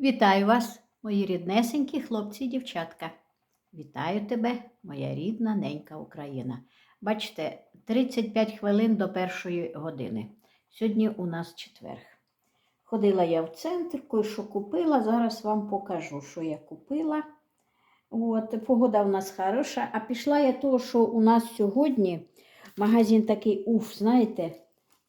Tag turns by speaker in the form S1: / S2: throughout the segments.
S1: Вітаю вас, мої ріднесенькі хлопці і дівчатка. Вітаю тебе, моя рідна ненька Україна. Бачите, 35 хвилин до першої години. Сьогодні у нас четверг. Ходила я в центр, кое-що купила. Зараз вам покажу, що я купила. От, погода в нас хороша, а пішла я того, що у нас сьогодні магазин такий уф, знаєте,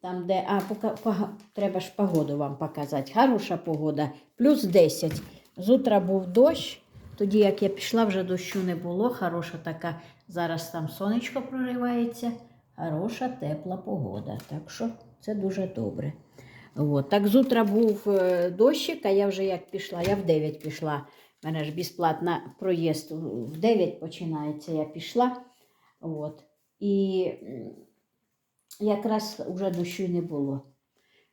S1: там, де а, пока, пога- треба ж погоду вам показати. Хороша погода, плюс 10. З утра був дощ, тоді як я пішла, вже дощу не було. Хороша така, зараз там сонечко проривається. Хороша, тепла погода. Так що це дуже добре. От. Так з утра був е, дощик, а я вже як пішла, я в 9 пішла. У мене ж безплатна проїзд в 9 починається, я пішла. От. І якраз вже дощу не було.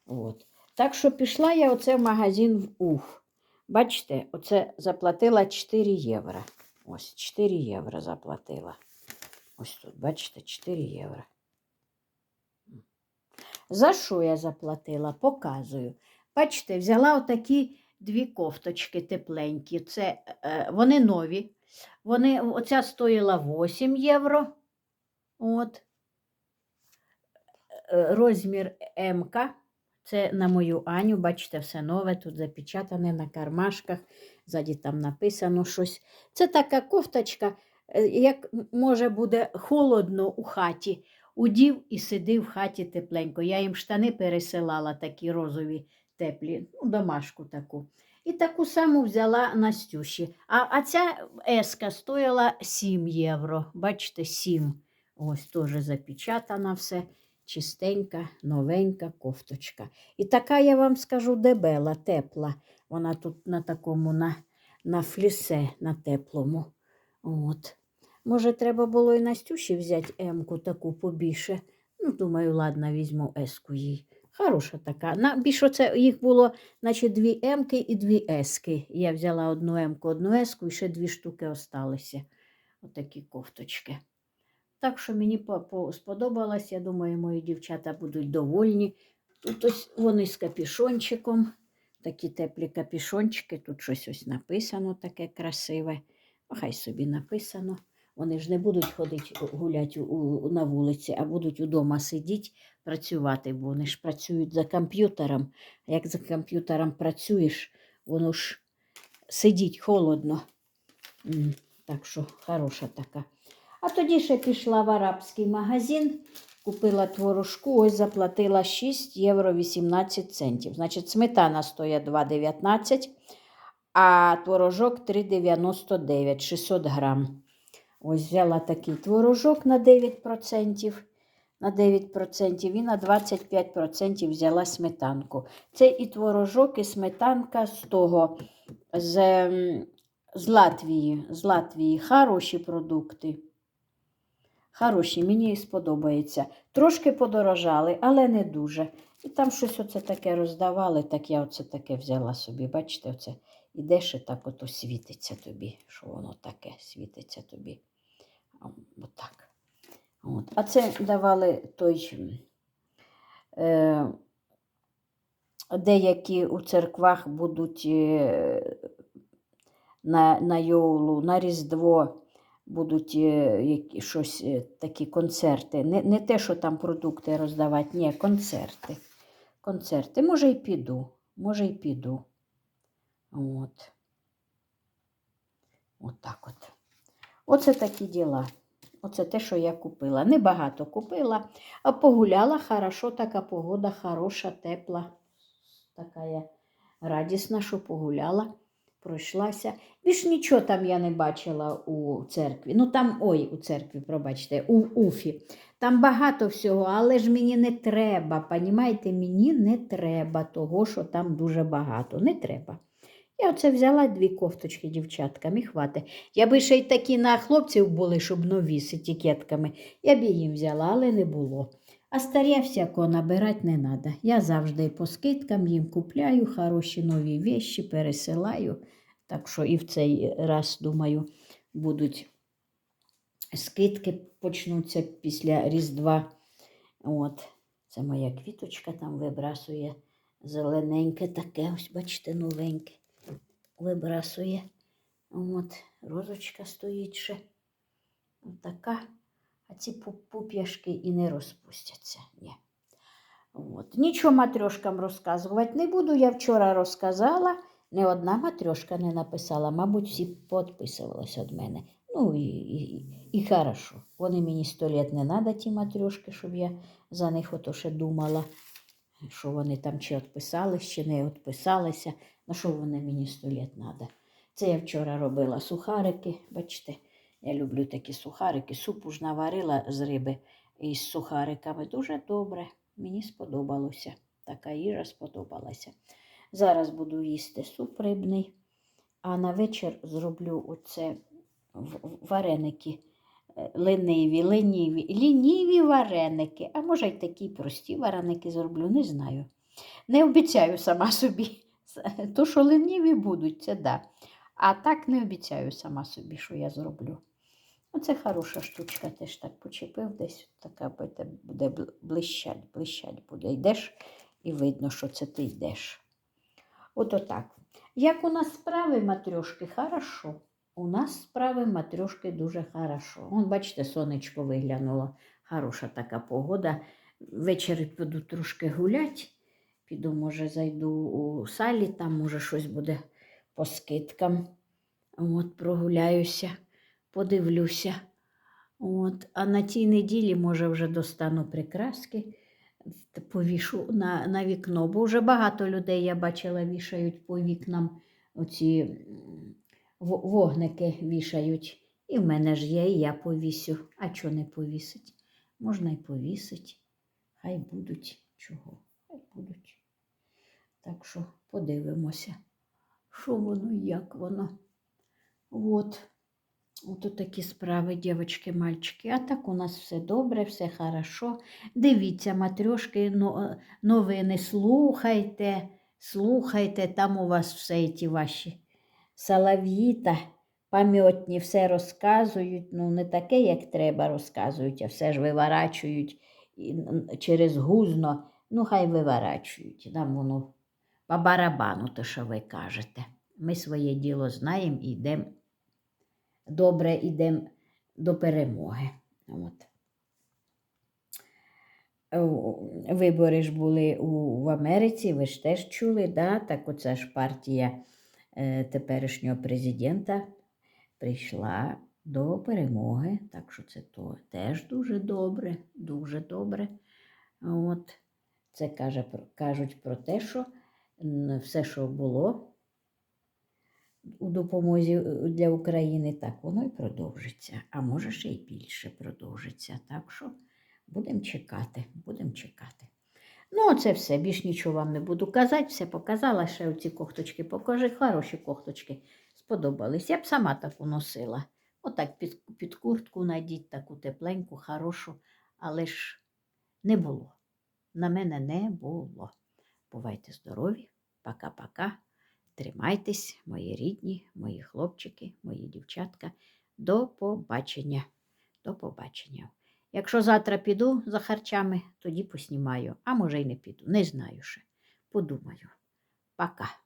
S1: От. Так що пішла я оце в магазин в Уф. Бачите, оце заплатила 4 євро. Ось 4 євро заплатила. Ось тут, бачите, 4 євро. За що я заплатила? Показую. Бачите, взяла отакі дві кофточки тепленькі. Це, е, вони нові. Вони, оця стоїла 8 євро. От. Е, Розмір МК. Це на мою Аню, бачите, все нове, тут запечатане на кармашках, ззаді там написано щось. Це така кофточка, е, як може буде холодно у хаті. Удів і сидив в хаті тепленько. Я їм штани пересилала, такі розові, теплі, ну, домашку таку. І таку саму взяла Настюші. А, а ця еска стоїла 7 євро. Бачите, 7. Ось теж запечатана все чистенька, новенька кофточка. І така, я вам скажу, дебела, тепла. Вона тут на такому, на, на флісе, на теплому. От. Може, треба було і Настюші взяти М-ку таку побільше. Ну, думаю, ладно, візьму еску їй. Хороша така. На, більше це їх було, наче дві М-ки і дві С-ки. Я взяла одну М-ку, одну С-ку і ще дві штуки осталися. Отакі кофточки. Так що мені по- по- сподобалось, я думаю, мої дівчата будуть довольні. Тут ось вони з капішончиком, такі теплі капішончики, тут щось ось написано таке красиве. Ну, Хай собі написано. Вони ж не будуть ходити гуляти на вулиці, а будуть удома сидіти, працювати, бо вони ж працюють за комп'ютером. А як за комп'ютером працюєш, воно ж сидіть холодно. Так що хороша така. А тоді ще пішла в арабський магазин, купила творожку, ось заплатила 6 євро 18 центів. Значить, сметана стоїть 2,19, а творожок 3,99, 600 грам. Ось взяла такий творожок на 9%. На 9% і на 25% взяла сметанку. Це і творожок, і сметанка з того, з, ем, з Латвії. З Латвії. Хороші продукти. Хороші, мені і сподобається. Трошки подорожали, але не дуже. І там щось оце таке роздавали, так я оце таке взяла собі. Бачите, оце ідеш і так ото світиться тобі, що воно таке світиться тобі. Отак. От. А це давали той. Е, деякі у церквах будуть е, на, на Йолу, на Різдво будуть е, які, щось, е, такі концерти. Не, не те, що там продукти роздавати, ні, концерти. Концерти. Може, й піду. Може, й піду. От. От так от. Оце такі діла. Оце те, що я купила. Небагато купила, а погуляла хорошо, така погода хороша, тепла. Така я радісна, що погуляла, пройшлася. Більш нічого там я не бачила у церкві. Ну там, ой, у церкві, пробачте, у Уфі. Там багато всього, але ж мені не треба. Понімаєте, мені не треба того, що там дуже багато. Не треба. Я оце взяла дві кофточки дівчаткам і хватить. Я би ще й такі на хлопців були, щоб нові з етикетками. Я б їм взяла, але не було. А старя всякого набирати не треба. Я завжди по скидкам їм купляю хороші нові вещі, пересилаю. Так що і в цей раз, думаю, будуть скидки почнуться після Різдва. От. Це моя квіточка там вибрасує зелененьке таке, ось бачите, новеньке. вибрасує. От, розочка стоїть ще. Отака. А ці пу- пуп'яшки і не розпустяться. Ні. От. Нічого матрьошкам розказувати не буду. Я вчора розказала. Не одна матрьошка не написала, мабуть, всі підписувалися від мене. Ну і, і, і хорошо. Вони мені сто літ не треба, ті матрьошки, щоб я за них ото ще думала, що вони там чи відписались, чи не відписалися. На що вони мені сто літ треба. Це я вчора робила сухарики, бачите, я люблю такі сухарики. Супу ж наварила з риби із сухариками. Дуже добре. Мені сподобалося. Така їжа сподобалася. Зараз буду їсти суп рибний, а на вечір зроблю оце вареники. е, Лениві, леніві, лініві вареники, а може й такі прості вареники зроблю, не знаю. Не обіцяю сама собі. То, що леніві будуть, це да. А так не обіцяю сама собі, що я зроблю. Оце хороша штучка, теж так почепив десь, така буде блищать, блищать буде. Йдеш і видно, що це ти йдеш. От отак. Як у нас справи матрьошки, хорошо. У нас справи матрьошки дуже хорошо. Вон, бачите, сонечко виглянуло. Хороша така погода. Ввечері піду трошки гулять. Піду, може, зайду у салі, там, може, щось буде по скидкам. От, прогуляюся, подивлюся. От, а на тій неділі, може, вже достану прикраски, повішу на, на вікно, бо вже багато людей я бачила, вішають по вікнам оці вогники вішають. І в мене ж є, і я повісю. А чого не повісить? Можна й повісить. Хай будуть чого, хай будуть. Так що подивимося, що воно, як воно. От. Ото такі справи, дівчатки, мальчики. А так у нас все добре, все хорошо. Дивіться, матрьошки, но- новини слухайте, слухайте, там у вас все ті ваші салавіта, пам'ятні, все розказують. Ну, не таке, як треба, розказують, а все ж виворачують через гузно. Ну, хай виворачують. Нам воно по барабану, то що ви кажете. Ми своє діло знаємо і йдемо добре йдемо до перемоги. От. Вибори ж були у, в Америці, ви ж теж чули, да? так оця ж партія е, теперішнього президента прийшла до перемоги. Так що це то теж дуже добре, дуже добре. От. Це каже, кажуть про те, що все, що було, у допомозі е, для України, так воно і продовжиться, а може ще й більше продовжиться. Так що будемо чекати, будемо чекати. Ну, це все, більш нічого вам не буду казати, все показала, ще оці кохточки покажи, хороші кохточки сподобались. Я б сама таку носила. Отак під, під куртку надіть таку тепленьку, хорошу, але ж не було. На мене не було. Бувайте здорові, пока-пока. Тримайтесь, мої рідні, мої хлопчики, мої дівчатка. До побачення. До побачення. Якщо завтра піду за харчами, тоді поснімаю, а може й не піду. Не знаю ще. Подумаю. Пока.